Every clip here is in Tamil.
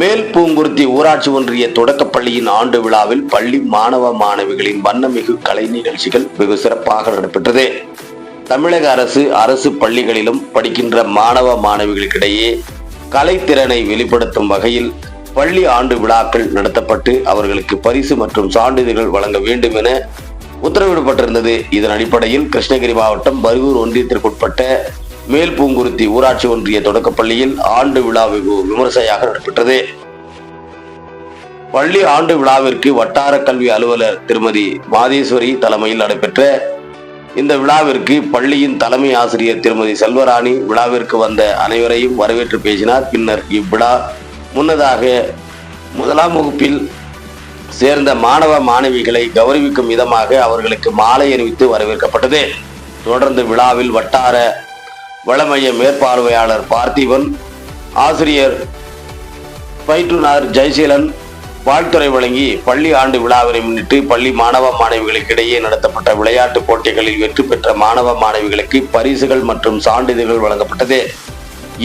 மேல் பூங்குருத்தி ஊராட்சி ஒன்றிய தொடக்கப்பள்ளியின் ஆண்டு விழாவில் பள்ளி மாணவ மாணவிகளின் வண்ணமிகு கலை நிகழ்ச்சிகள் வெகு சிறப்பாக நடைபெற்றது. தமிழக அரசு அரசு பள்ளிகளிலும் படிக்கின்ற மாணவ மாணவிகளுக்கிடையே கலைத்திறனை வெளிப்படுத்தும் வகையில் பள்ளி ஆண்டு விழாக்கள் நடத்தப்பட்டு அவர்களுக்கு பரிசு மற்றும் சான்றிதழ்கள் வழங்க வேண்டும் என உத்தரவிடப்பட்டிருந்தது. இதன் அடிப்படையில் கிருஷ்ணகிரி மாவட்டம் பருகூர் ஒன்றியத்திற்குட்பட்ட மேல்பூங்குருத்தி ஊராட்சி ஒன்றிய தொடக்கப்பள்ளியில் ஆண்டு விழா வெகு விமர்சையாக நடைபெற்றது. பள்ளி ஆண்டு விழாவிற்கு வட்டார கல்வி அலுவலர் திருமதி மாதேஸ்வரி தலைமையில் நடைபெற்ற இந்த விழாவிற்கு பள்ளியின் தலைமை ஆசிரியர் திருமதி செல்வராணி விழாவிற்கு வந்த அனைவரையும் வரவேற்று பேசினார். பின்னர் இவ்விழா முன்னதாக முதலாம் வகுப்பில் சேர்ந்த மாணவ மாணவிகளை கௌரவிக்கும் விதமாக அவர்களுக்கு மாலை அணிவித்து வரவேற்கப்பட்டது. தொடர்ந்து விழாவில் வட்டார வளமைய மேற்பார்வையாளர் பார்த்திபன் ஆசிரியர் பயிற்றுனர் ஜெயசீலன் வாழ்த்துறை வழங்கி பள்ளி ஆண்டு விழாவினை முன்னிட்டு பள்ளி மாணவ மாணவிகளுக்கு இடையே நடத்தப்பட்ட விளையாட்டுப் போட்டிகளில் வெற்றி பெற்ற மாணவ மாணவிகளுக்கு பரிசுகள் மற்றும் சான்றிதழ்கள் வழங்கப்பட்டது.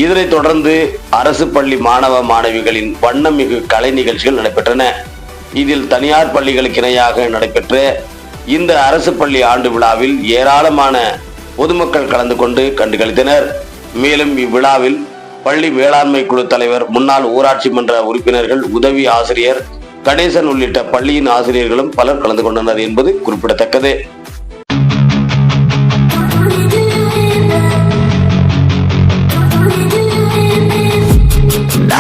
இதனைத் தொடர்ந்து அரசு பள்ளி மாணவ மாணவிகளின் வண்ணமிகு கலை நிகழ்ச்சிகள் நடைபெற்றன. இதில் தனியார் பள்ளிகளுக்கு இணையாக நடைபெற்ற இந்த அரசு பள்ளி ஆண்டு விழாவில் ஏராளமான பொதுமக்கள் கலந்து கொண்டு கண்டுகளித்தனர் மேலும் இவ்விழாவில் பள்ளி வேளாண்மை குழு தலைவர் முன்னாள் ஊராட்சி மன்ற உறுப்பினர்கள் உதவி ஆசிரியர் கணேசன் உள்ளிட்ட பள்ளியின் ஆசிரியர்களும் பலர் கலந்து கொண்டனர் என்பது குறிப்பிடத்தக்கது.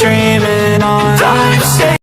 dream.